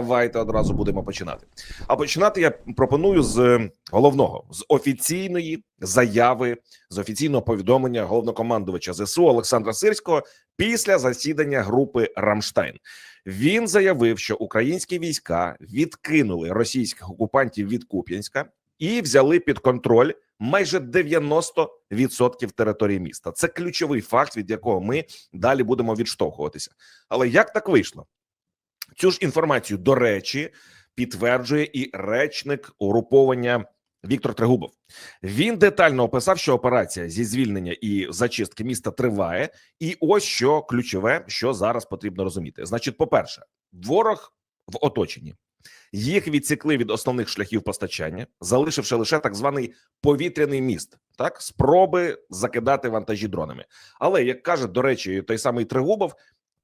давайте одразу будемо починати. А починати я пропоную з головного з офіційної заяви, з офіційного повідомлення головнокомандувача ЗСУ Олександра Сирського після засідання групи Рамштайн. Він заявив, що українські війська відкинули російських окупантів від Куп'янська і взяли під контроль майже 90% території міста. Це ключовий факт, від якого ми далі будемо відштовхуватися. Але як так вийшло? Цю ж інформацію, до речі, підтверджує і речник угруповання Віктор Трегубов. Він детально описав, що операція зі звільнення і зачистки міста триває. І ось що ключове, що зараз потрібно розуміти. Значить, по-перше, ворог в оточенні. Їх відсікли від основних шляхів постачання, залишивши лише так званий повітряний міст, так спроби закидати вантажі дронами. Але як каже до речі, той самий Тригубов,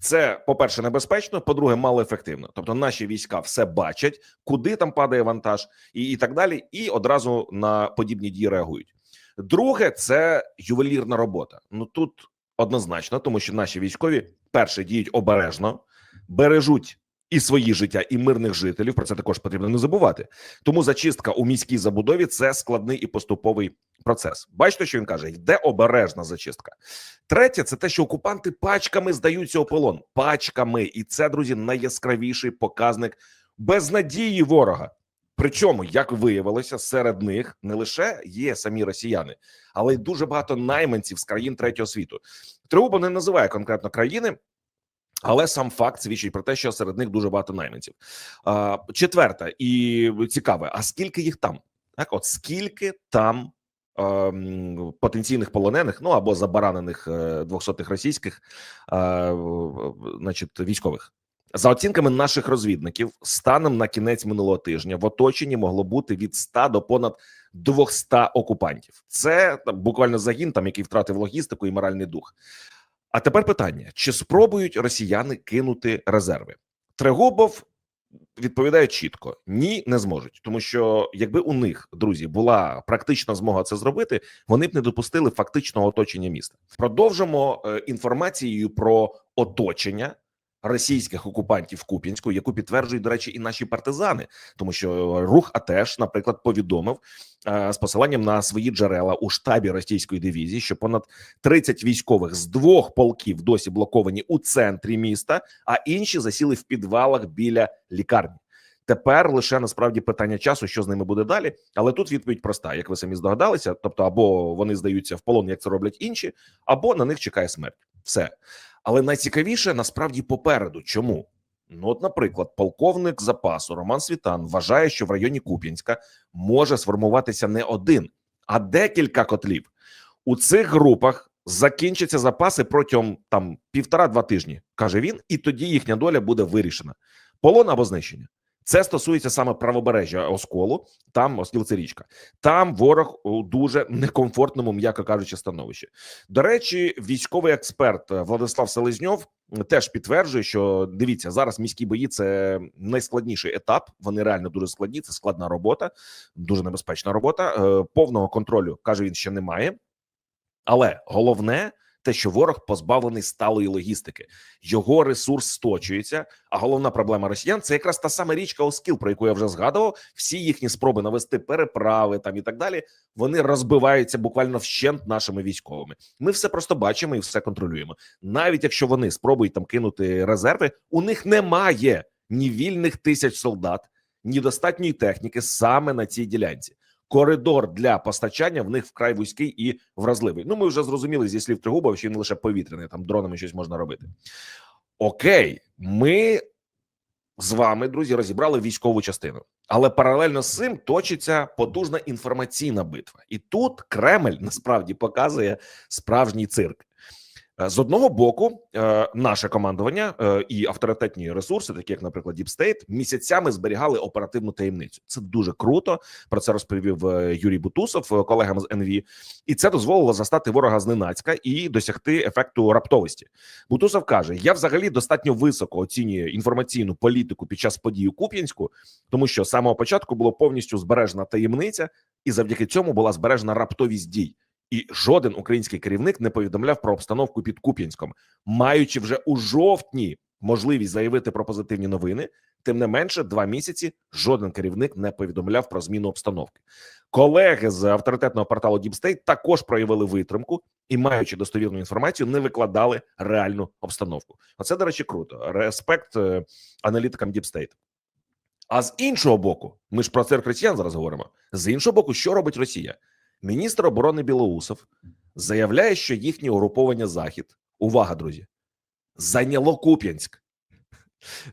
це по-перше, небезпечно, по-друге, малоефективно. Тобто, наші війська все бачать, куди там падає вантаж, і, і так далі, і одразу на подібні дії реагують. Друге, це ювелірна робота. Ну тут однозначно, тому що наші військові перше діють обережно, бережуть і свої життя, і мирних жителів. Про це також потрібно не забувати. Тому зачистка у міській забудові це складний і поступовий процес. Бачите, що він каже: йде обережна зачистка. Третє, це те, що окупанти пачками здаються у полон, пачками, і це друзі найяскравіший показник безнадії ворога. Причому, як виявилося, серед них не лише є самі росіяни, але й дуже багато найманців з країн третього світу. Тригуба не називає конкретно країни. Але сам факт свідчить про те, що серед них дуже багато найманців. Четверте і цікаве: а скільки їх там? Так, от скільки там ем, потенційних полонених, ну або забаранених е, двохсотих російських, е, значить, військових. За оцінками наших розвідників, станом на кінець минулого тижня в оточенні могло бути від 100 до понад 200 окупантів. Це там, буквально загін, там який втратив логістику і моральний дух. А тепер питання: чи спробують росіяни кинути резерви? Трегубов відповідає чітко: ні, не зможуть, тому що якби у них друзі була практична змога це зробити, вони б не допустили фактичного оточення міста. Продовжимо е, інформацією про оточення. Російських окупантів Куп'янську, яку підтверджують, до речі, і наші партизани, тому що рух АТЕШ, наприклад, повідомив е, з посиланням на свої джерела у штабі російської дивізії, що понад 30 військових з двох полків досі блоковані у центрі міста, а інші засіли в підвалах біля лікарні. Тепер лише насправді питання часу, що з ними буде далі. Але тут відповідь проста, як ви самі здогадалися: тобто, або вони здаються в полон, як це роблять інші, або на них чекає смерть. Все. Але найцікавіше насправді попереду. Чому? Ну, от, наприклад, полковник запасу Роман Світан вважає, що в районі Куп'янська може сформуватися не один, а декілька котлів. У цих групах закінчаться запаси протягом там півтора-два тижні, каже він, і тоді їхня доля буде вирішена: полон або знищення. Це стосується саме правобережжя Осколу, там Оскіл це річка. Там ворог у дуже некомфортному, м'яко кажучи, становищі. До речі, військовий експерт Владислав Селезньов теж підтверджує, що дивіться зараз міські бої це найскладніший етап. Вони реально дуже складні. Це складна робота, дуже небезпечна робота. Е, Повного контролю каже він ще немає, але головне. Те, що ворог позбавлений сталої логістики, його ресурс сточується. А головна проблема росіян це якраз та сама річка Оскіл, про яку я вже згадував. Всі їхні спроби навести переправи там і так далі. Вони розбиваються буквально вщент нашими військовими. Ми все просто бачимо і все контролюємо. Навіть якщо вони спробують там кинути резерви, у них немає ні вільних тисяч солдат, ні достатньої техніки саме на цій ділянці коридор для постачання в них вкрай вузький і вразливий. Ну, ми вже зрозуміли зі слів Тригубова, що він лише повітряний, там дронами щось можна робити. Окей, ми з вами, друзі, розібрали військову частину, але паралельно з цим точиться потужна інформаційна битва, і тут Кремль насправді показує справжній цирк. З одного боку, е, наше командування е, і авторитетні ресурси, такі як, наприклад, Deep State, місяцями зберігали оперативну таємницю. Це дуже круто. Про це розповів е, Юрій Бутусов колегам з НВ. і це дозволило застати ворога зненацька і досягти ефекту раптовості. Бутусов каже: я взагалі достатньо високо оцінюю інформаційну політику під час подій у Куп'янську, тому що з самого початку було повністю збережена таємниця, і завдяки цьому була збережена раптовість дій. І жоден український керівник не повідомляв про обстановку під Куп'янськом, маючи вже у жовтні можливість заявити про позитивні новини. Тим не менше, два місяці жоден керівник не повідомляв про зміну обстановки. Колеги з авторитетного порталу State також проявили витримку і, маючи достовірну інформацію, не викладали реальну обстановку. Оце, до речі, круто. Респект е, аналітикам State. А з іншого боку, ми ж про церкву росіян зараз говоримо. З іншого боку, що робить Росія? Міністр оборони Білоусов заявляє, що їхнє угруповання Захід, увага, друзі, зайняло Куп'янськ.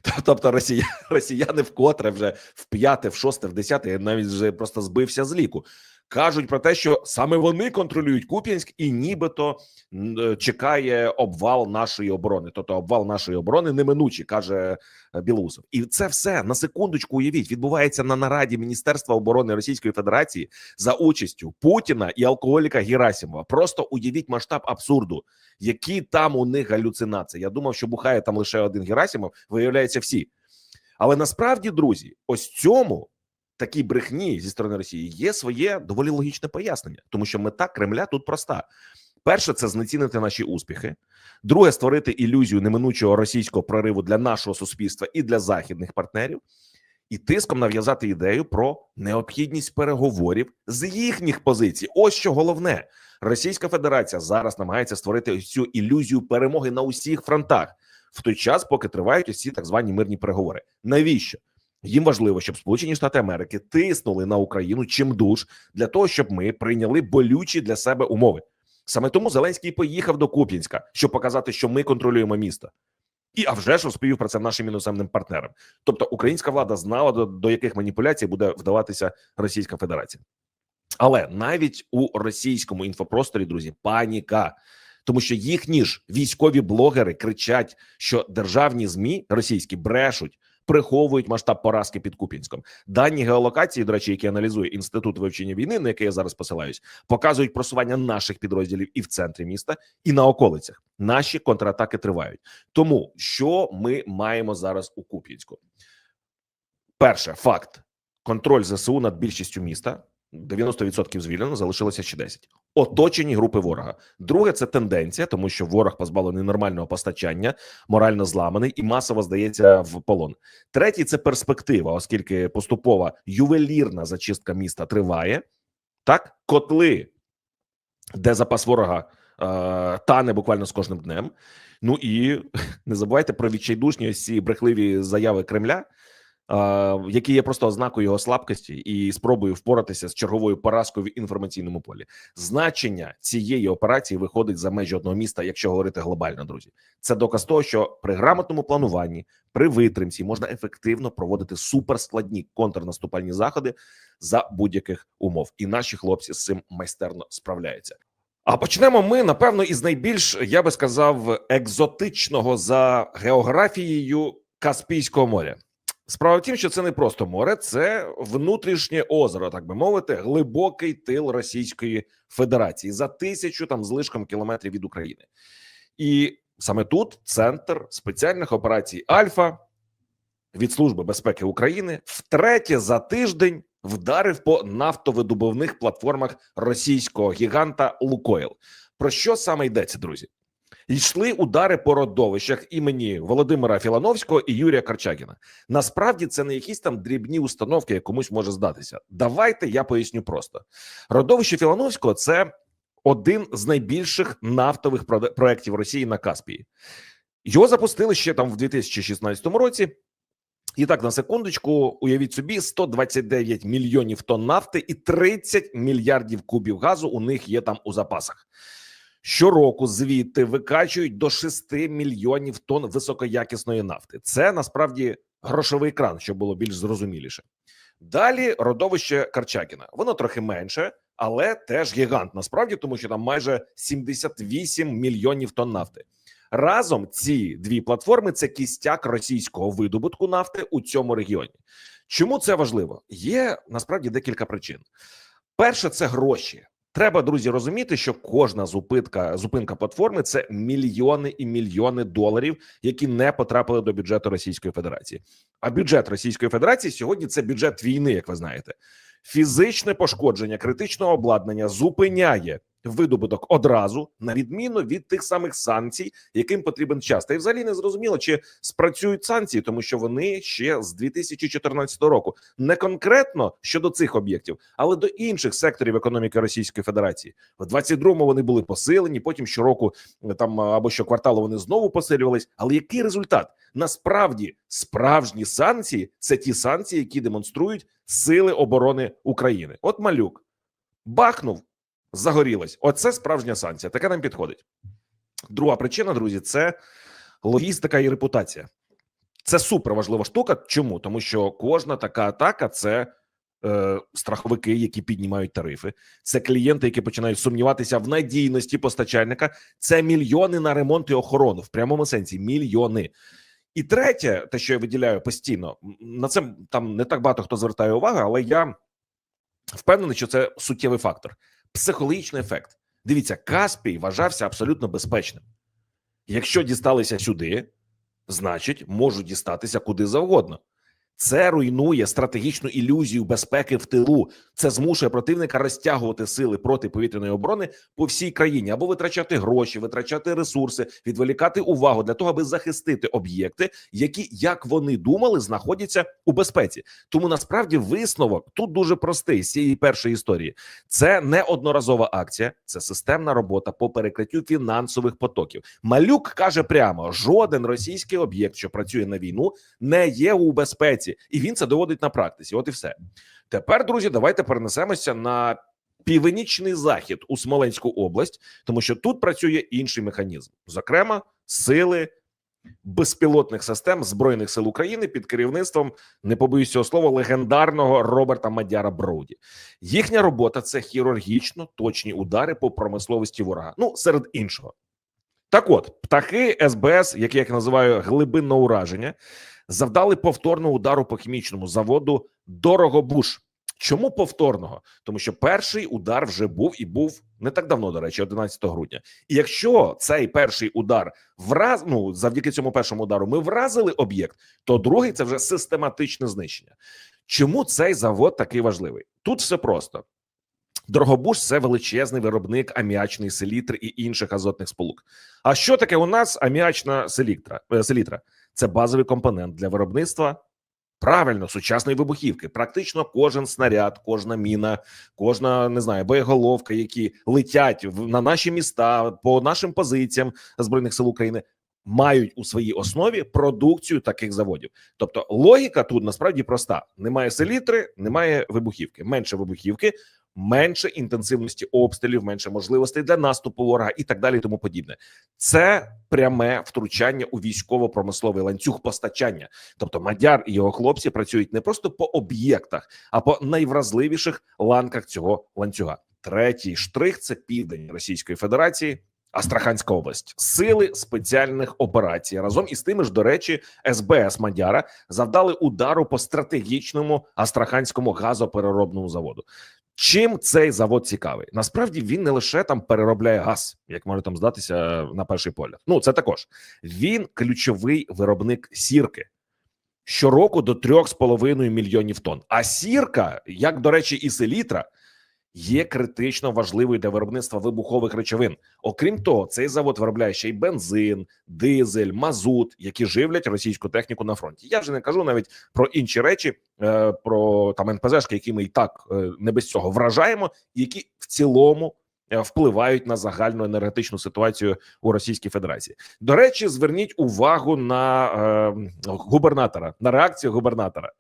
Тобто Росія, росіяни вкотре вже в п'яте, в шосте, в десяте, я навіть вже просто збився з ліку. Кажуть про те, що саме вони контролюють Куп'янськ, і нібито е, чекає обвал нашої оборони. Тобто обвал нашої оборони неминучий, каже е, Білоусов. І це все на секундочку. Уявіть, відбувається на нараді Міністерства оборони Російської Федерації за участю Путіна і алкоголіка Герасимова. Просто уявіть масштаб абсурду, які там у них галюцинації. Я думав, що бухає там лише один Герасимов, виявляється всі. Але насправді, друзі, ось цьому такій брехні зі сторони Росії є своє доволі логічне пояснення, тому що мета Кремля тут проста: перше, це знецінити наші успіхи. Друге, створити ілюзію неминучого російського прориву для нашого суспільства і для західних партнерів, і тиском нав'язати ідею про необхідність переговорів з їхніх позицій. Ось що головне. Російська Федерація зараз намагається створити цю ілюзію перемоги на усіх фронтах в той час, поки тривають ці так звані мирні переговори. Навіщо? Їм важливо, щоб Сполучені Штати Америки тиснули на Україну чимдуж для того, щоб ми прийняли болючі для себе умови. Саме тому Зеленський поїхав до Куп'янська, щоб показати, що ми контролюємо місто. І а вже ж розповів про це нашим іноземним партнерам. Тобто українська влада знала до, до яких маніпуляцій буде вдаватися Російська Федерація. Але навіть у російському інфопросторі, друзі, паніка, тому що їхні ж військові блогери кричать, що державні змі російські брешуть, приховують масштаб поразки під Куп'янськом. Дані геолокації, до речі, які аналізує інститут вивчення війни, на який я зараз посилаюсь, показують просування наших підрозділів і в центрі міста, і на околицях. Наші контратаки тривають. Тому що ми маємо зараз у Куп'янську? Перше факт: контроль ЗСУ над більшістю міста. 90% звільнено, залишилося ще 10. Оточені групи ворога. Друге, це тенденція, тому що ворог позбавлений нормального постачання, морально зламаний і масово здається в полон. Третій це перспектива, оскільки поступова ювелірна зачистка міста триває. Так, котли, де запас ворога е, тане буквально з кожним днем. Ну і не забувайте про відчайдушні ось ці брехливі заяви Кремля які є просто ознакою його слабкості і спробою впоратися з черговою поразкою в інформаційному полі. Значення цієї операції виходить за межі одного міста, якщо говорити глобально, друзі. Це доказ того, що при грамотному плануванні, при витримці можна ефективно проводити суперскладні контрнаступальні заходи за будь-яких умов, і наші хлопці з цим майстерно справляються. А почнемо ми напевно із найбільш я би сказав екзотичного за географією Каспійського моря. Справа в тім, що це не просто море, це внутрішнє озеро, так би мовити, глибокий тил Російської Федерації за тисячу там злишком кілометрів від України, і саме тут центр спеціальних операцій Альфа від Служби безпеки України втретє за тиждень вдарив по нафтовидобувних платформах російського гіганта Лукойл. Про що саме йдеться, друзі? Йшли удари по родовищах імені Володимира Філановського і Юрія Карчагіна. Насправді це не якісь там дрібні установки, як комусь може здатися. Давайте я поясню просто: родовище Філановського це один з найбільших нафтових проєктів Росії на Каспії. Його запустили ще там в 2016 році. І так, на секундочку, уявіть собі, 129 мільйонів тонн нафти і 30 мільярдів кубів газу у них є там у запасах. Щороку звідти викачують до 6 мільйонів тонн високоякісної нафти. Це насправді грошовий кран, щоб було більш зрозуміліше. Далі родовище Карчакіна. Воно трохи менше, але теж гігант. Насправді, тому що там майже 78 мільйонів тонн нафти. Разом ці дві платформи це кістяк російського видобутку нафти у цьому регіоні. Чому це важливо? Є насправді декілька причин. Перше, це гроші. Треба, друзі, розуміти, що кожна зупинка зупинка платформи це мільйони і мільйони доларів, які не потрапили до бюджету Російської Федерації. А бюджет Російської Федерації сьогодні це бюджет війни, як ви знаєте. Фізичне пошкодження критичного обладнання зупиняє видобуток одразу, на відміну від тих самих санкцій, яким потрібен час. Та й взагалі не зрозуміло, чи спрацюють санкції, тому що вони ще з 2014 року не конкретно щодо цих об'єктів, але до інших секторів економіки Російської Федерації. В 22-му вони були посилені. Потім щороку е, там або щокварталу вони знову посилювались. Але який результат? Насправді справжні санкції це ті санкції, які демонструють сили оборони України. От малюк бахнув, загорілось. Оце справжня санкція. Така нам підходить. Друга причина, друзі, це логістика і репутація. Це супер важлива штука. Чому? Тому що кожна така атака це е, страховики, які піднімають тарифи, це клієнти, які починають сумніватися в надійності постачальника. Це мільйони на ремонт і охорону в прямому сенсі. Мільйони. І третє, те, що я виділяю постійно, на це там не так багато хто звертає увагу, але я впевнений, що це суттєвий фактор. Психологічний ефект. Дивіться, Каспій вважався абсолютно безпечним. Якщо дісталися сюди, значить можуть дістатися куди завгодно. Це руйнує стратегічну ілюзію безпеки в тилу. Це змушує противника розтягувати сили протиповітряної оборони по всій країні або витрачати гроші, витрачати ресурси, відволікати увагу для того, аби захистити об'єкти, які, як вони думали, знаходяться у безпеці. Тому насправді висновок тут дуже простий з цієї першої історії. Це не одноразова акція, це системна робота по перекриттю фінансових потоків. Малюк каже прямо: жоден російський об'єкт, що працює на війну, не є у безпеці, і він це доводить на практиці. От і все. Тепер, друзі, давайте перенесемося на північний захід у Смоленську область, тому що тут працює інший механізм, зокрема, сили безпілотних систем збройних сил України під керівництвом не побоюсь цього слова легендарного Роберта Мадяра Броуді. Їхня робота це хірургічно точні удари по промисловості ворога. Ну серед іншого. Так, от птахи СБС, які я їх називаю глибинне ураження, завдали повторного удару по хімічному заводу Дорогобуш. Чому повторного? Тому що перший удар вже був і був не так давно, до речі, 11 грудня. І якщо цей перший удар враз, ну завдяки цьому першому удару, ми вразили об'єкт, то другий це вже систематичне знищення. Чому цей завод такий важливий? Тут все просто. Дорогобуш це величезний виробник аміачної селітри і інших азотних сполук. А що таке у нас аміачна селітра? е, селітра? Це базовий компонент для виробництва правильно сучасної вибухівки. Практично кожен снаряд, кожна міна, кожна не знаю, боєголовка, які летять на наші міста по нашим позиціям збройних сил України. Мають у своїй основі продукцію таких заводів, тобто логіка тут насправді проста: немає селітри, немає вибухівки. Менше вибухівки, менше інтенсивності обстрілів, менше можливостей для наступу ворога і так далі. Тому подібне. Це пряме втручання у військово-промисловий ланцюг постачання. Тобто, Мадяр і його хлопці працюють не просто по об'єктах, а по найвразливіших ланках цього ланцюга. Третій штрих це південь Російської Федерації. Астраханська область, сили спеціальних операцій разом із тими ж, до речі, СБС Мадяра завдали удару по стратегічному астраханському газопереробному заводу. Чим цей завод цікавий? Насправді він не лише там переробляє газ, як може там здатися на перший погляд. Ну це також він ключовий виробник сірки. Щороку до 3,5 мільйонів тонн. А сірка, як до речі, і селітра, є критично важливою для виробництва вибухових речовин. Окрім того, цей завод виробляє ще й бензин, дизель, мазут, які живлять російську техніку на фронті. Я вже не кажу навіть про інші речі, е, про там НПЗшки, які ми і так е, не без цього вражаємо, які в цілому впливають на загальну енергетичну ситуацію у Російській Федерації. До речі, зверніть увагу на е, губернатора, на реакцію губернатора.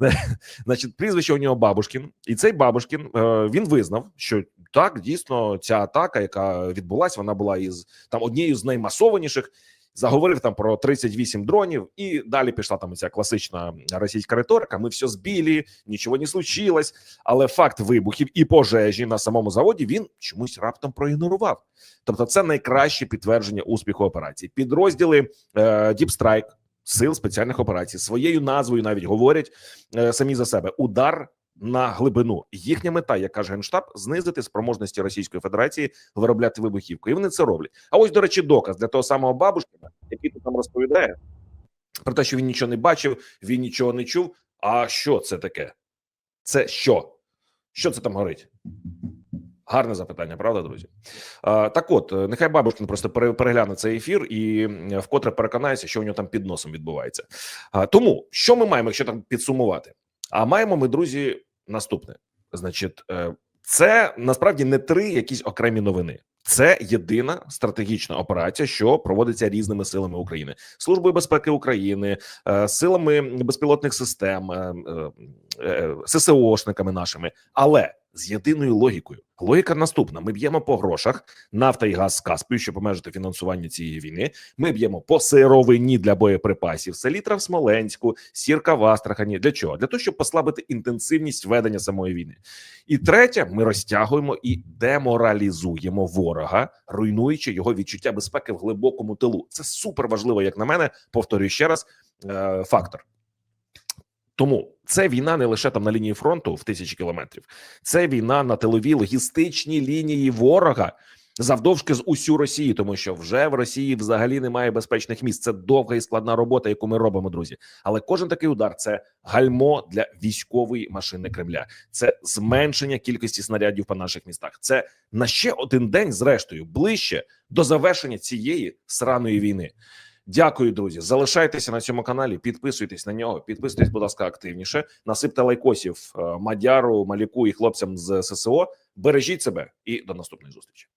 Значить, прізвище у нього Бабушкін, і цей Бабушкін е, він визнав, що так дійсно ця атака, яка відбулася, вона була із там однією з наймасованіших. Заговорив там про 38 дронів, і далі пішла там ця класична російська риторика. Ми все збілі, нічого не случилось. Але факт вибухів і пожежі на самому заводі він чомусь раптом проігнорував. Тобто, це найкраще підтвердження успіху операції. Підрозділи е, Strike, сил спеціальних операцій своєю назвою навіть говорять е, самі за себе удар на глибину. Їхня мета, як каже генштаб, знизити спроможності Російської Федерації виробляти вибухівку, і вони це роблять. А ось, до речі, доказ для того самого нам розповідає про те, що він нічого не бачив, він нічого не чув. А що це таке? Це що? Що це там горить? Гарне запитання, правда, друзі? А, так, от е, нехай бабушкин просто перегляне цей ефір і вкотре переконається, що у нього там під носом відбувається. А, тому що ми маємо, якщо там підсумувати? А маємо ми, друзі, наступне: значить, е, це насправді не три якісь окремі новини. Це єдина стратегічна операція, що проводиться різними силами України, службою безпеки України, е, силами безпілотних систем, е, е, ССОшниками нашими, але з єдиною логікою. Логіка наступна: ми б'ємо по грошах нафта і газ з Каспію, щоб обмежити фінансування цієї війни. Ми б'ємо по сировині для боєприпасів, селітра в Смоленську, сірка в Астрахані. Для чого? Для того, щоб послабити інтенсивність ведення самої війни. І третє, ми розтягуємо і деморалізуємо ворога, руйнуючи його відчуття безпеки в глибокому тилу. Це супер важливо, як на мене. Повторюю ще раз, е, фактор. Тому це війна не лише там на лінії фронту в тисячі кілометрів, це війна на тиловій логістичній лінії ворога завдовжки з усю Росію, тому що вже в Росії взагалі немає безпечних місць. Це довга і складна робота, яку ми робимо, друзі. Але кожен такий удар це гальмо для військової машини Кремля. Це зменшення кількості снарядів по наших містах. Це на ще один день, зрештою, ближче до завершення цієї сраної війни. Дякую, друзі. Залишайтеся на цьому каналі, підписуйтесь на нього, підписуйтесь, будь ласка, активніше. Насипте лайкосів е, Мадяру, Маліку і хлопцям з ССО. Бережіть себе і до наступної зустрічі.